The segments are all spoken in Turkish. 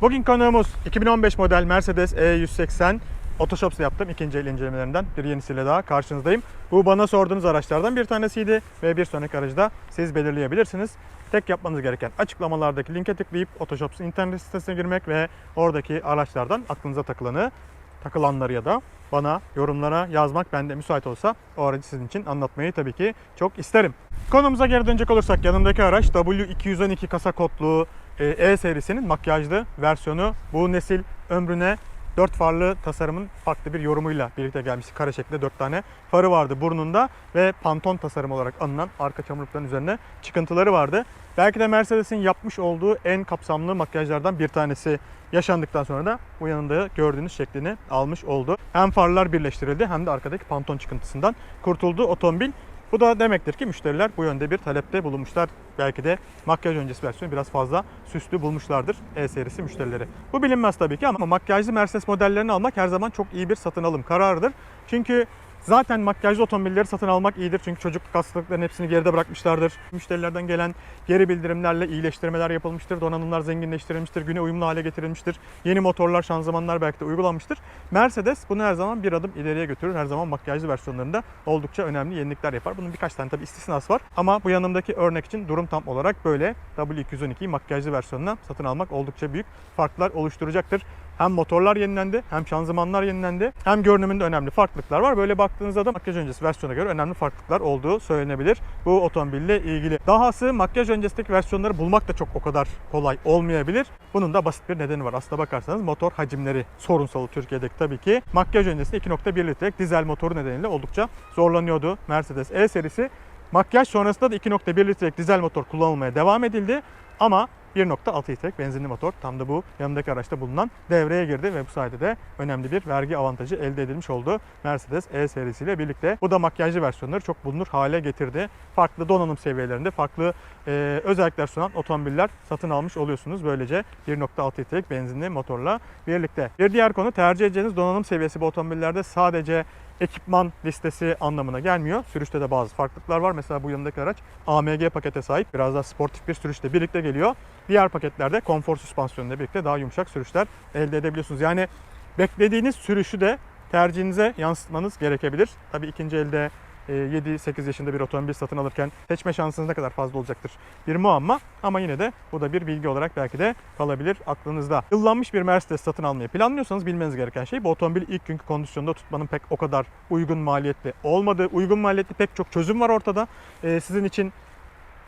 Bugün konuğumuz 2015 model Mercedes E180 Otoshops'ta yaptım. ikinci el incelemelerinden bir yenisiyle daha karşınızdayım. Bu bana sorduğunuz araçlardan bir tanesiydi ve bir sonraki aracı da siz belirleyebilirsiniz. Tek yapmanız gereken açıklamalardaki linke tıklayıp Otoshops'un internet sitesine girmek ve oradaki araçlardan aklınıza takılanı, takılanları ya da bana yorumlara yazmak ben de müsait olsa o aracı sizin için anlatmayı tabii ki çok isterim. Konumuza geri dönecek olursak yanımdaki araç W212 kasa kodlu e, serisinin makyajlı versiyonu. Bu nesil ömrüne 4 farlı tasarımın farklı bir yorumuyla birlikte gelmişti. Kare şeklinde 4 tane farı vardı burnunda ve panton tasarım olarak anılan arka çamurlukların üzerine çıkıntıları vardı. Belki de Mercedes'in yapmış olduğu en kapsamlı makyajlardan bir tanesi yaşandıktan sonra da bu yanında gördüğünüz şeklini almış oldu. Hem farlar birleştirildi hem de arkadaki panton çıkıntısından kurtuldu otomobil. Bu da demektir ki müşteriler bu yönde bir talepte bulunmuşlar. Belki de makyaj öncesi versiyonu biraz fazla süslü bulmuşlardır E serisi müşterileri. Bu bilinmez tabii ki ama makyajlı Mercedes modellerini almak her zaman çok iyi bir satın alım kararıdır. Çünkü Zaten makyajlı otomobilleri satın almak iyidir çünkü çocukluk hastalıklarının hepsini geride bırakmışlardır. Müşterilerden gelen geri bildirimlerle iyileştirmeler yapılmıştır, donanımlar zenginleştirilmiştir, güne uyumlu hale getirilmiştir. Yeni motorlar, şanzımanlar belki de uygulanmıştır. Mercedes bunu her zaman bir adım ileriye götürür. Her zaman makyajlı versiyonlarında oldukça önemli yenilikler yapar. Bunun birkaç tane tabii istisnası var ama bu yanımdaki örnek için durum tam olarak böyle. W212'yi makyajlı versiyonuna satın almak oldukça büyük farklar oluşturacaktır. Hem motorlar yenilendi, hem şanzımanlar yenilendi, hem görünümünde önemli farklılıklar var. Böyle baktığınızda da makyaj öncesi versiyona göre önemli farklılıklar olduğu söylenebilir bu otomobille ilgili. Dahası makyaj öncesindeki versiyonları bulmak da çok o kadar kolay olmayabilir. Bunun da basit bir nedeni var. Aslına bakarsanız motor hacimleri sorunsalı Türkiye'deki tabii ki. Makyaj öncesinde 2.1 litrelik dizel motoru nedeniyle oldukça zorlanıyordu Mercedes E serisi. Makyaj sonrasında da 2.1 litrelik dizel motor kullanılmaya devam edildi. Ama 1.6 litrelik benzinli motor tam da bu yanındaki araçta bulunan devreye girdi ve bu sayede de önemli bir vergi avantajı elde edilmiş oldu Mercedes E serisiyle birlikte. Bu da makyajlı versiyonları çok bulunur hale getirdi. Farklı donanım seviyelerinde farklı e, özellikler sunan otomobiller satın almış oluyorsunuz. Böylece 1.6 litrelik benzinli motorla birlikte. Bir diğer konu tercih edeceğiniz donanım seviyesi bu otomobillerde sadece ekipman listesi anlamına gelmiyor. Sürüşte de bazı farklılıklar var. Mesela bu yanındaki araç AMG pakete sahip. Biraz daha sportif bir sürüşle birlikte geliyor. Diğer paketlerde konfor süspansiyonuyla birlikte daha yumuşak sürüşler elde edebiliyorsunuz. Yani beklediğiniz sürüşü de tercihinize yansıtmanız gerekebilir. Tabii ikinci elde e, 7-8 yaşında bir otomobil satın alırken seçme şansınız ne kadar fazla olacaktır bir muamma. Ama yine de bu da bir bilgi olarak belki de kalabilir aklınızda. Yıllanmış bir Mercedes satın almayı planlıyorsanız bilmeniz gereken şey bu otomobili ilk günkü kondisyonda tutmanın pek o kadar uygun maliyetli olmadığı. Uygun maliyetli pek çok çözüm var ortada. E, sizin için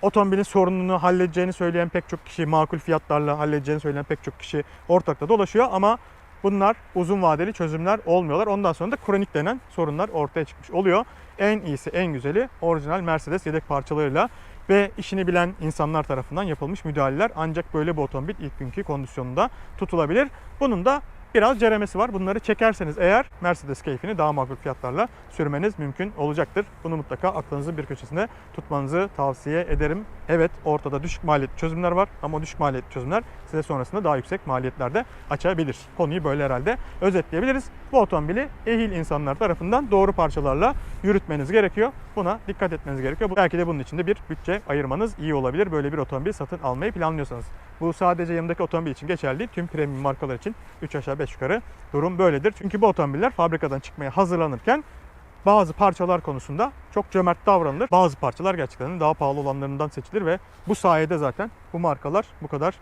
otomobilin sorununu halledeceğini söyleyen pek çok kişi, makul fiyatlarla halledeceğini söyleyen pek çok kişi ortakta dolaşıyor ama bunlar uzun vadeli çözümler olmuyorlar. Ondan sonra da kronik denen sorunlar ortaya çıkmış oluyor. En iyisi, en güzeli orijinal Mercedes yedek parçalarıyla ve işini bilen insanlar tarafından yapılmış müdahaleler ancak böyle bu otomobil ilk günkü kondisyonunda tutulabilir. Bunun da biraz ceremesi var. Bunları çekerseniz eğer Mercedes keyfini daha makul fiyatlarla sürmeniz mümkün olacaktır. Bunu mutlaka aklınızın bir köşesinde tutmanızı tavsiye ederim. Evet ortada düşük maliyetli çözümler var ama düşük maliyetli çözümler size sonrasında daha yüksek maliyetlerde açabilir. Konuyu böyle herhalde özetleyebiliriz. Bu otomobili ehil insanlar tarafından doğru parçalarla yürütmeniz gerekiyor. Buna dikkat etmeniz gerekiyor. Belki de bunun için de bir bütçe ayırmanız iyi olabilir. Böyle bir otomobil satın almayı planlıyorsanız. Bu sadece yanımdaki otomobil için geçerli değil. Tüm premium markalar için 3 aşağı 5 yukarı durum böyledir. Çünkü bu otomobiller fabrikadan çıkmaya hazırlanırken bazı parçalar konusunda çok cömert davranılır. Bazı parçalar gerçekten daha pahalı olanlarından seçilir ve bu sayede zaten bu markalar bu kadar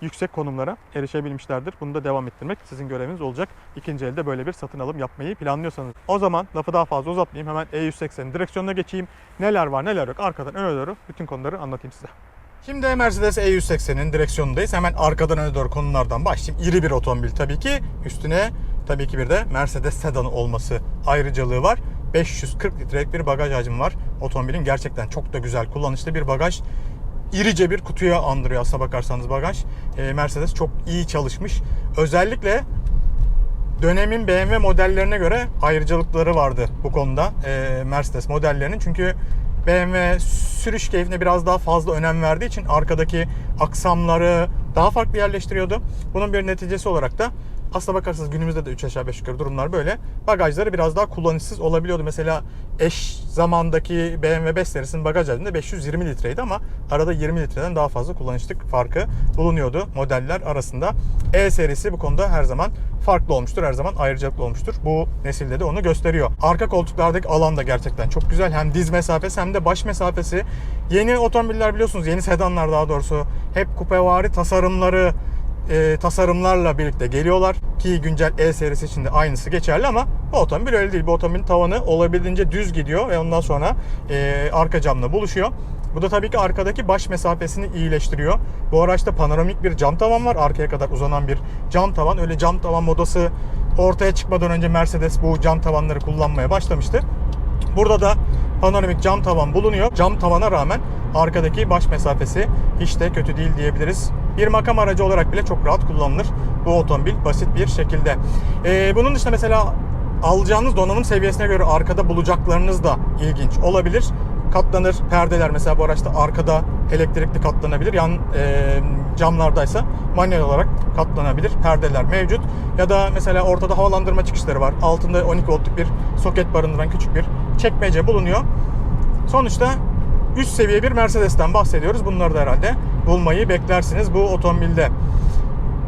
yüksek konumlara erişebilmişlerdir. Bunu da devam ettirmek sizin göreviniz olacak. İkinci elde böyle bir satın alım yapmayı planlıyorsanız. O zaman lafı daha fazla uzatmayayım. Hemen E180'in direksiyonuna geçeyim. Neler var neler yok arkadan öne doğru bütün konuları anlatayım size. Şimdi Mercedes E180'in direksiyonundayız. Hemen arkadan öne doğru konulardan başlayayım. İri bir otomobil tabii ki. Üstüne tabii ki bir de Mercedes sedanı olması ayrıcalığı var. 540 litrelik bir bagaj hacmi var. Otomobilin gerçekten çok da güzel kullanışlı bir bagaj. İrice bir kutuya andırıyor aslına bakarsanız bagaj. Ee, Mercedes çok iyi çalışmış. Özellikle dönemin BMW modellerine göre ayrıcalıkları vardı bu konuda ee, Mercedes modellerinin. Çünkü BMW sürüş keyfine biraz daha fazla önem verdiği için arkadaki aksamları daha farklı yerleştiriyordu. Bunun bir neticesi olarak da aslına bakarsanız günümüzde de 3 aşağı 5 yukarı durumlar böyle. Bagajları biraz daha kullanışsız olabiliyordu. Mesela eş zamandaki BMW 5 serisinin bagaj halinde 520 litreydi ama arada 20 litreden daha fazla kullanışlık farkı bulunuyordu modeller arasında. E serisi bu konuda her zaman farklı olmuştur. Her zaman ayrıcalıklı olmuştur. Bu nesilde de onu gösteriyor. Arka koltuklardaki alan da gerçekten çok güzel. Hem diz mesafesi hem de baş mesafesi. Yeni otomobiller biliyorsunuz, yeni sedanlar daha doğrusu hep kupevari tasarımları e, tasarımlarla birlikte geliyorlar. Ki güncel E serisi için de aynısı geçerli ama bu otomobil öyle değil. Bu otomobilin tavanı olabildiğince düz gidiyor ve ondan sonra e, arka camla buluşuyor. Bu da tabii ki arkadaki baş mesafesini iyileştiriyor. Bu araçta panoramik bir cam tavan var. Arkaya kadar uzanan bir cam tavan. Öyle cam tavan modası ortaya çıkmadan önce Mercedes bu cam tavanları kullanmaya başlamıştı. Burada da panoramik cam tavan bulunuyor. Cam tavana rağmen arkadaki baş mesafesi hiç de kötü değil diyebiliriz. Bir makam aracı olarak bile çok rahat kullanılır bu otomobil basit bir şekilde. Ee, bunun dışında mesela alacağınız donanım seviyesine göre arkada bulacaklarınız da ilginç olabilir. Katlanır perdeler mesela bu araçta arkada elektrikli katlanabilir. Yan e, camlardaysa manuel olarak katlanabilir perdeler mevcut. Ya da mesela ortada havalandırma çıkışları var. Altında 12 voltluk bir soket barındıran küçük bir çekmece bulunuyor. Sonuçta üst seviye bir Mercedes'ten bahsediyoruz. Bunları da herhalde bulmayı beklersiniz bu otomobilde.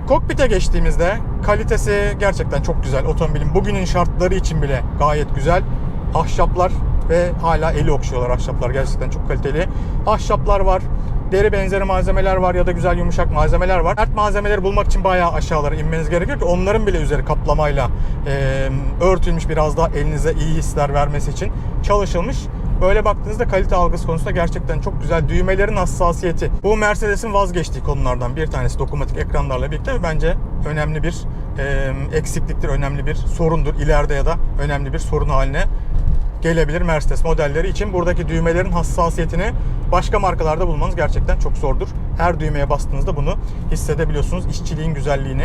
Kokpite geçtiğimizde kalitesi gerçekten çok güzel. Otomobilin bugünün şartları için bile gayet güzel. Ahşaplar ve hala eli okşuyorlar ahşaplar gerçekten çok kaliteli. Ahşaplar var. Deri benzeri malzemeler var ya da güzel yumuşak malzemeler var. Sert malzemeleri bulmak için bayağı aşağılara inmeniz gerekiyor ki onların bile üzeri kaplamayla e, örtülmüş biraz daha elinize iyi hisler vermesi için çalışılmış. Böyle baktığınızda kalite algısı konusunda gerçekten çok güzel. Düğmelerin hassasiyeti. Bu Mercedes'in vazgeçtiği konulardan bir tanesi dokunmatik ekranlarla birlikte bence önemli bir e, eksikliktir, önemli bir sorundur. İleride ya da önemli bir sorun haline gelebilir Mercedes modelleri için. Buradaki düğmelerin hassasiyetini başka markalarda bulmanız gerçekten çok zordur. Her düğmeye bastığınızda bunu hissedebiliyorsunuz. İşçiliğin güzelliğini,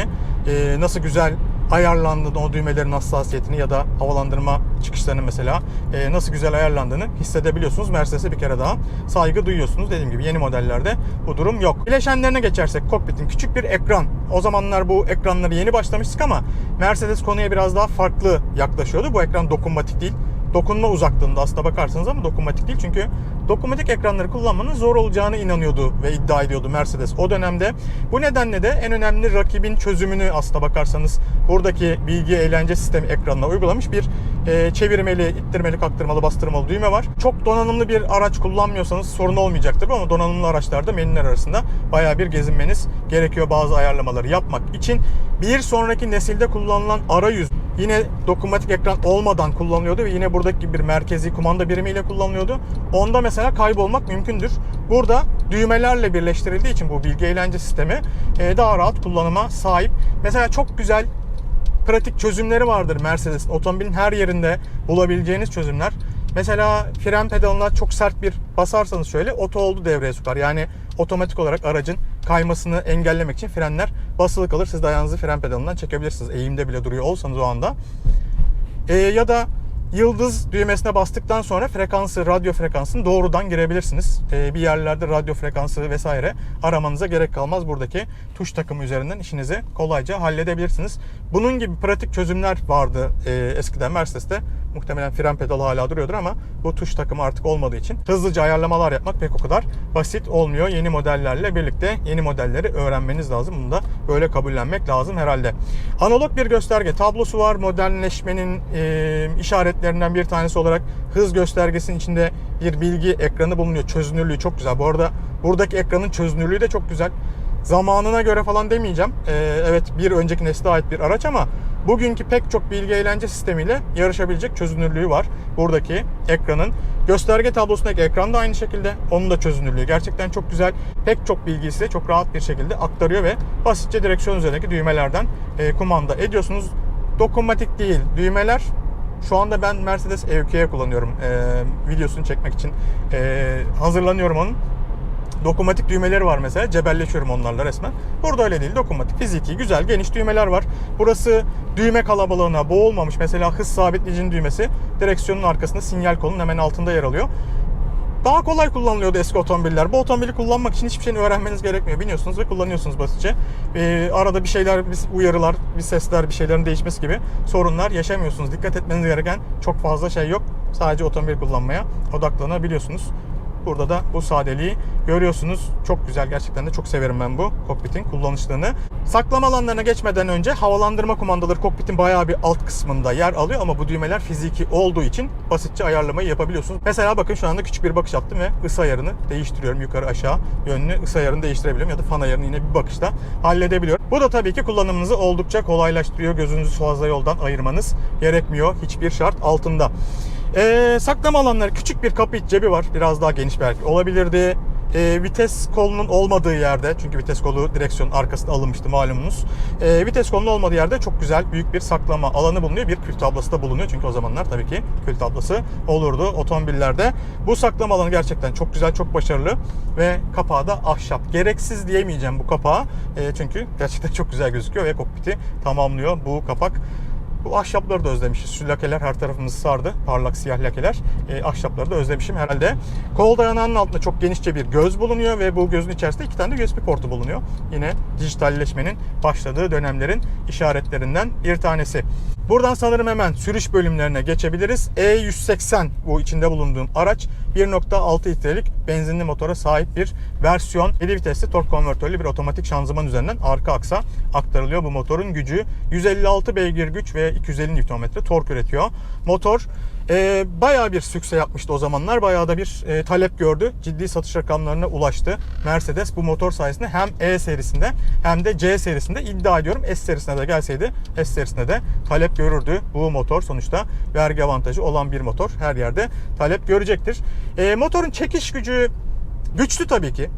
nasıl güzel ayarlandığını, o düğmelerin hassasiyetini ya da havalandırma çıkışlarının mesela e, nasıl güzel ayarlandığını hissedebiliyorsunuz. Mercedes'e bir kere daha saygı duyuyorsunuz. Dediğim gibi yeni modellerde bu durum yok. Bileşenlerine geçersek kokpitin küçük bir ekran. O zamanlar bu ekranları yeni başlamıştık ama Mercedes konuya biraz daha farklı yaklaşıyordu. Bu ekran dokunmatik değil dokunma uzaklığında aslında bakarsanız ama dokunmatik değil. Çünkü dokunmatik ekranları kullanmanın zor olacağını inanıyordu ve iddia ediyordu Mercedes o dönemde. Bu nedenle de en önemli rakibin çözümünü aslında bakarsanız buradaki bilgi eğlence sistemi ekranına uygulamış bir e, çevirmeli, ittirmeli, kaktırmalı, bastırmalı düğme var. Çok donanımlı bir araç kullanmıyorsanız sorun olmayacaktır ama donanımlı araçlarda menüler arasında bayağı bir gezinmeniz gerekiyor bazı ayarlamaları yapmak için. Bir sonraki nesilde kullanılan arayüz yine dokunmatik ekran olmadan kullanılıyordu ve yine buradaki gibi bir merkezi kumanda birimiyle kullanılıyordu. Onda mesela kaybolmak mümkündür. Burada düğmelerle birleştirildiği için bu bilgi eğlence sistemi e, daha rahat kullanıma sahip. Mesela çok güzel pratik çözümleri vardır Mercedes'in. Otomobilin her yerinde bulabileceğiniz çözümler. Mesela fren pedalına çok sert bir basarsanız şöyle oto oldu devreye sokar. Yani otomatik olarak aracın kaymasını engellemek için frenler basılı kalır. Siz de ayağınızı fren pedalından çekebilirsiniz. Eğimde bile duruyor olsanız o anda. E, ya da yıldız düğmesine bastıktan sonra frekansı, radyo frekansını doğrudan girebilirsiniz. Ee, bir yerlerde radyo frekansı vesaire aramanıza gerek kalmaz. Buradaki tuş takımı üzerinden işinizi kolayca halledebilirsiniz. Bunun gibi pratik çözümler vardı e, eskiden Mercedes'te. Muhtemelen fren pedalı hala duruyordur ama bu tuş takımı artık olmadığı için hızlıca ayarlamalar yapmak pek o kadar basit olmuyor. Yeni modellerle birlikte yeni modelleri öğrenmeniz lazım. Bunu da böyle kabullenmek lazım herhalde. Analog bir gösterge tablosu var. Modernleşmenin e, işaretlerinden bir tanesi olarak hız göstergesinin içinde bir bilgi ekranı bulunuyor. Çözünürlüğü çok güzel. Bu arada buradaki ekranın çözünürlüğü de çok güzel. Zamanına göre falan demeyeceğim. Ee, evet bir önceki nesle ait bir araç ama bugünkü pek çok bilgi eğlence sistemiyle yarışabilecek çözünürlüğü var. Buradaki ekranın. Gösterge tablosundaki ekran da aynı şekilde. Onun da çözünürlüğü gerçekten çok güzel. Pek çok bilgiyi size çok rahat bir şekilde aktarıyor ve basitçe direksiyon üzerindeki düğmelerden e, kumanda ediyorsunuz. Dokunmatik değil. Düğmeler şu anda ben Mercedes EQ'ye kullanıyorum. E, videosunu çekmek için e, hazırlanıyorum onun dokunmatik düğmeleri var mesela. Cebelleşiyorum onlarla resmen. Burada öyle değil. Dokunmatik, fiziki, güzel, geniş düğmeler var. Burası düğme kalabalığına boğulmamış. Mesela hız sabitleyicinin düğmesi direksiyonun arkasında sinyal kolunun hemen altında yer alıyor. daha kolay kullanılıyordu eski otomobiller. Bu otomobili kullanmak için hiçbir şeyini öğrenmeniz gerekmiyor. Biniyorsunuz ve kullanıyorsunuz basitçe. Ee, arada bir şeyler, bir uyarılar, bir sesler, bir şeylerin değişmesi gibi sorunlar yaşamıyorsunuz. Dikkat etmeniz gereken çok fazla şey yok. Sadece otomobil kullanmaya odaklanabiliyorsunuz. Burada da bu sadeliği görüyorsunuz. Çok güzel gerçekten de çok severim ben bu kokpitin kullanışlığını. Saklama alanlarına geçmeden önce havalandırma kumandaları kokpitin bayağı bir alt kısmında yer alıyor ama bu düğmeler fiziki olduğu için basitçe ayarlamayı yapabiliyorsunuz. Mesela bakın şu anda küçük bir bakış attım ve ısı ayarını değiştiriyorum. Yukarı aşağı yönünü ısı ayarını değiştirebiliyorum ya da fan ayarını yine bir bakışta halledebiliyorum. Bu da tabii ki kullanımınızı oldukça kolaylaştırıyor. Gözünüzü fazla yoldan ayırmanız gerekmiyor hiçbir şart altında. Ee, saklama alanları küçük bir kapı iç cebi var. Biraz daha geniş belki olabilirdi. Ee, vites kolunun olmadığı yerde çünkü vites kolu direksiyonun arkasında alınmıştı malumunuz. Ee, vites kolunun olmadığı yerde çok güzel büyük bir saklama alanı bulunuyor. Bir kül tablası da bulunuyor. Çünkü o zamanlar tabii ki kül tablası olurdu otomobillerde. Bu saklama alanı gerçekten çok güzel, çok başarılı ve kapağı da ahşap. Gereksiz diyemeyeceğim bu kapağı. Ee, çünkü gerçekten çok güzel gözüküyor ve kokpiti tamamlıyor bu kapak. Bu ahşapları da özlemişiz. Şu lakeler her tarafımızı sardı. Parlak siyah lakeler. E, ahşapları da özlemişim herhalde. Kol dayanağının altında çok genişçe bir göz bulunuyor ve bu gözün içerisinde iki tane de USB portu bulunuyor. Yine dijitalleşmenin başladığı dönemlerin işaretlerinden bir tanesi. Buradan sanırım hemen sürüş bölümlerine geçebiliriz. E180 bu içinde bulunduğum araç 1.6 litrelik benzinli motora sahip bir versiyon. 7 vitesli tork konvertörlü bir otomatik şanzıman üzerinden arka aksa aktarılıyor. Bu motorun gücü 156 beygir güç ve 250 Nm tork üretiyor. Motor e, bayağı bir sükse yapmıştı o zamanlar. Bayağı da bir e, talep gördü. Ciddi satış rakamlarına ulaştı. Mercedes bu motor sayesinde hem E serisinde hem de C serisinde iddia ediyorum S serisine de gelseydi S serisinde de talep görürdü. Bu motor sonuçta vergi avantajı olan bir motor. Her yerde talep görecektir. E, motorun çekiş gücü güçlü tabii ki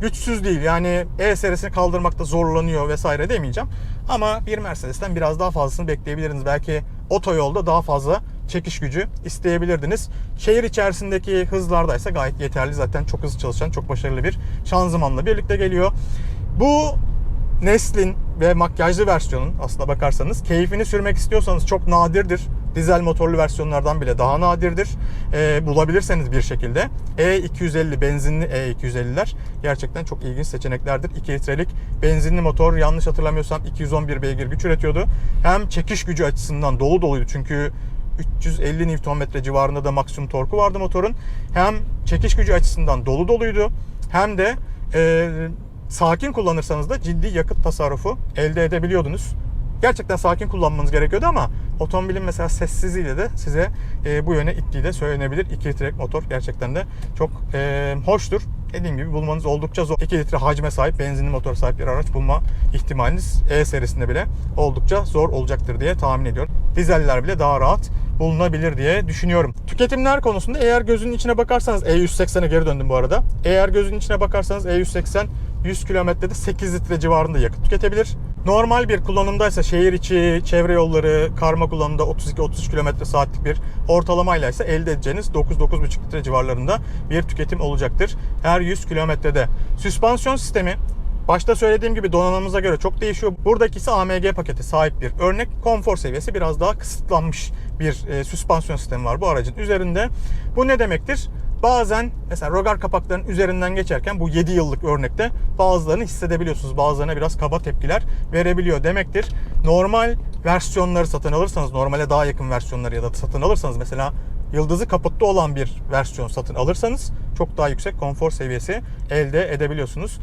güçsüz değil. Yani E serisini kaldırmakta zorlanıyor vesaire demeyeceğim. Ama bir Mercedes'ten biraz daha fazlasını bekleyebilirdiniz. Belki otoyolda daha fazla çekiş gücü isteyebilirdiniz. Şehir içerisindeki hızlardaysa gayet yeterli. Zaten çok hızlı çalışan, çok başarılı bir şanzımanla birlikte geliyor. Bu Neslin ve makyajlı versiyonun aslına bakarsanız keyfini sürmek istiyorsanız çok nadirdir. Dizel motorlu versiyonlardan bile daha nadirdir. Ee, bulabilirseniz bir şekilde. E250 benzinli E250'ler gerçekten çok ilginç seçeneklerdir. 2 litrelik benzinli motor yanlış hatırlamıyorsam 211 beygir güç üretiyordu. Hem çekiş gücü açısından dolu doluydu çünkü 350 Nm civarında da maksimum torku vardı motorun. Hem çekiş gücü açısından dolu doluydu hem de e, sakin kullanırsanız da ciddi yakıt tasarrufu elde edebiliyordunuz. Gerçekten sakin kullanmanız gerekiyordu ama otomobilin mesela sessizliğiyle de size e, bu yöne ittiği de söylenebilir. 2 litrelik motor gerçekten de çok e, hoştur. Dediğim gibi bulmanız oldukça zor. 2 litre hacme sahip benzinli motor sahip bir araç bulma ihtimaliniz E serisinde bile oldukça zor olacaktır diye tahmin ediyorum. Dizeller bile daha rahat bulunabilir diye düşünüyorum. Tüketimler konusunda eğer gözünün içine bakarsanız E180'e geri döndüm bu arada. Eğer gözünün içine bakarsanız E180 100 kilometrede 8 litre civarında yakıt tüketebilir. Normal bir kullanımdaysa şehir içi, çevre yolları, karma kullanımda 32-33 km saatlik bir ortalamayla ise elde edeceğiniz 9-9,5 litre civarlarında bir tüketim olacaktır. Her 100 kilometrede. Süspansiyon sistemi Başta söylediğim gibi donanımımıza göre çok değişiyor. Buradaki ise AMG paketi sahip bir örnek. Konfor seviyesi biraz daha kısıtlanmış bir e, süspansiyon sistemi var bu aracın üzerinde. Bu ne demektir? Bazen mesela rogar kapaklarının üzerinden geçerken bu 7 yıllık örnekte bazılarını hissedebiliyorsunuz. Bazılarına biraz kaba tepkiler verebiliyor demektir. Normal versiyonları satın alırsanız, normale daha yakın versiyonları ya da satın alırsanız mesela yıldızı kaputlu olan bir versiyon satın alırsanız çok daha yüksek konfor seviyesi elde edebiliyorsunuz.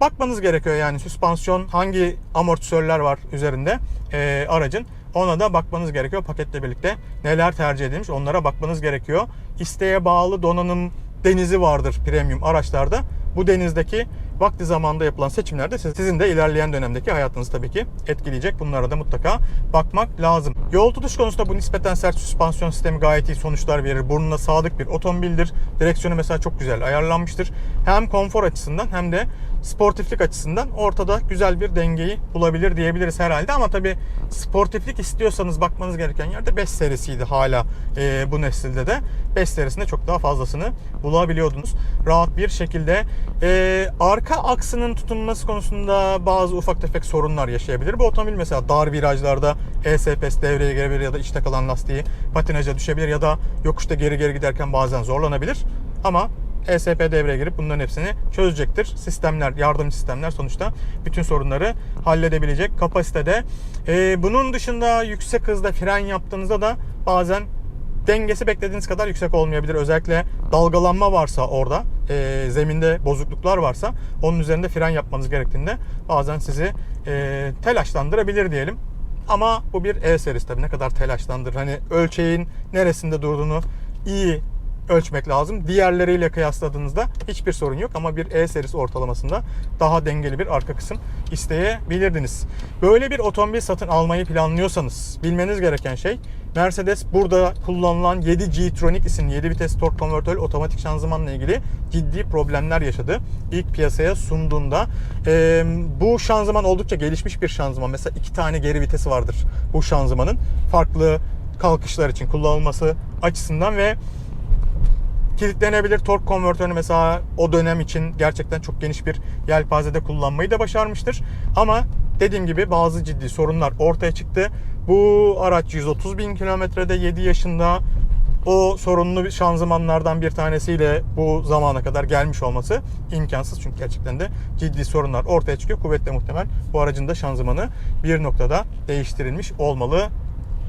Bakmanız gerekiyor yani süspansiyon hangi amortisörler var üzerinde e, aracın ona da bakmanız gerekiyor paketle birlikte neler tercih edilmiş onlara bakmanız gerekiyor. İsteğe bağlı donanım denizi vardır premium araçlarda. Bu denizdeki vakti zamanında yapılan seçimler de sizin de ilerleyen dönemdeki hayatınızı tabii ki etkileyecek. Bunlara da mutlaka bakmak lazım. Yol tutuş konusunda bu nispeten sert süspansiyon sistemi gayet iyi sonuçlar verir. Burnuna sadık bir otomobildir. Direksiyonu mesela çok güzel ayarlanmıştır. Hem konfor açısından hem de sportiflik açısından ortada güzel bir dengeyi bulabilir diyebiliriz herhalde. Ama tabii sportiflik istiyorsanız bakmanız gereken yerde 5 serisiydi hala e, bu nesilde de. 5 serisinde çok daha fazlasını bulabiliyordunuz. Rahat bir şekilde. E, arka aksının tutunması konusunda bazı ufak tefek sorunlar yaşayabilir. Bu otomobil mesela dar virajlarda ESPS devreye girebilir ya da içte kalan lastiği patinaja düşebilir ya da yokuşta geri geri giderken bazen zorlanabilir. Ama ESP devreye girip bunların hepsini çözecektir. Sistemler, yardımcı sistemler sonuçta bütün sorunları halledebilecek kapasitede. Ee, bunun dışında yüksek hızda fren yaptığınızda da bazen dengesi beklediğiniz kadar yüksek olmayabilir. Özellikle dalgalanma varsa orada, e, zeminde bozukluklar varsa onun üzerinde fren yapmanız gerektiğinde bazen sizi e, telaşlandırabilir diyelim. Ama bu bir E serisi tabii ne kadar telaşlandırır. Hani ölçeğin neresinde durduğunu iyi ölçmek lazım. Diğerleriyle kıyasladığınızda hiçbir sorun yok ama bir E serisi ortalamasında daha dengeli bir arka kısım isteyebilirdiniz. Böyle bir otomobil satın almayı planlıyorsanız bilmeniz gereken şey Mercedes burada kullanılan 7 G-Tronic isimli 7 vites tork konvertörlü otomatik şanzımanla ilgili ciddi problemler yaşadı. İlk piyasaya sunduğunda e, bu şanzıman oldukça gelişmiş bir şanzıman. Mesela iki tane geri vitesi vardır bu şanzımanın. Farklı kalkışlar için kullanılması açısından ve kilitlenebilir tork konvertörünü mesela o dönem için gerçekten çok geniş bir yelpazede kullanmayı da başarmıştır. Ama dediğim gibi bazı ciddi sorunlar ortaya çıktı. Bu araç 130 bin kilometrede 7 yaşında o sorunlu şanzımanlardan bir tanesiyle bu zamana kadar gelmiş olması imkansız. Çünkü gerçekten de ciddi sorunlar ortaya çıkıyor. Kuvvetle muhtemel bu aracın da şanzımanı bir noktada değiştirilmiş olmalı.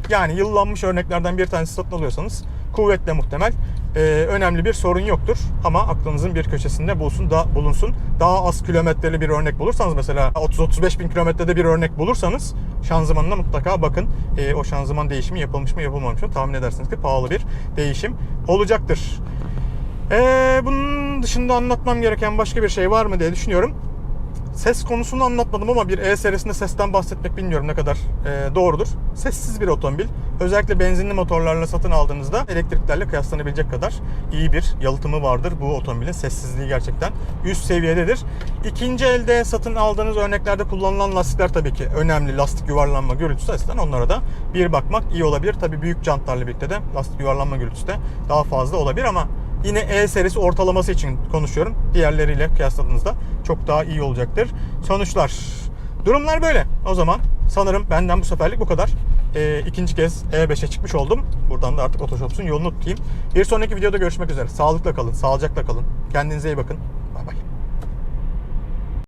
Yani yıllanmış örneklerden bir tanesi satın alıyorsanız kuvvetle muhtemel e, önemli bir sorun yoktur. Ama aklınızın bir köşesinde bulunsun, da, bulunsun. Daha az kilometreli bir örnek bulursanız mesela 30-35 bin kilometrede bir örnek bulursanız şanzımanına mutlaka bakın. E, o şanzıman değişimi yapılmış mı yapılmamış mı tahmin edersiniz ki pahalı bir değişim olacaktır. E, bunun dışında anlatmam gereken başka bir şey var mı diye düşünüyorum. Ses konusunu anlatmadım ama bir E serisinde sesten bahsetmek bilmiyorum ne kadar e, doğrudur. Sessiz bir otomobil. Özellikle benzinli motorlarla satın aldığınızda elektriklerle kıyaslanabilecek kadar iyi bir yalıtımı vardır. Bu otomobilin sessizliği gerçekten üst seviyededir. İkinci elde satın aldığınız örneklerde kullanılan lastikler tabii ki önemli. Lastik yuvarlanma gürültüsü açısından onlara da bir bakmak iyi olabilir. Tabii büyük jantlarla birlikte de lastik yuvarlanma gürültüsü de daha fazla olabilir ama Yine E serisi ortalaması için konuşuyorum. Diğerleriyle kıyasladığınızda çok daha iyi olacaktır. Sonuçlar. Durumlar böyle. O zaman sanırım benden bu seferlik bu kadar. Ee, ikinci kez E5'e çıkmış oldum. Buradan da artık Otoshops'un yolunu tutayım. Bir sonraki videoda görüşmek üzere. Sağlıkla kalın, sağlıcakla kalın. Kendinize iyi bakın.